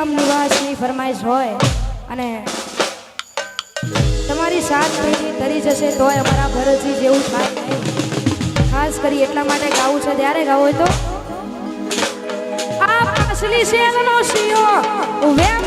રામ નિવાસની ફરમાઈશ હોય અને તમારી સાત પેઢી તરી જશે તોય અમારા ભરતજી જેવું થાય નહીં. ખાસ કરી એટલા માટે ગાવું છે. ત્યારે ગાવું હોય તો. આ પાછલી શેરનો શિયો. વેમમાં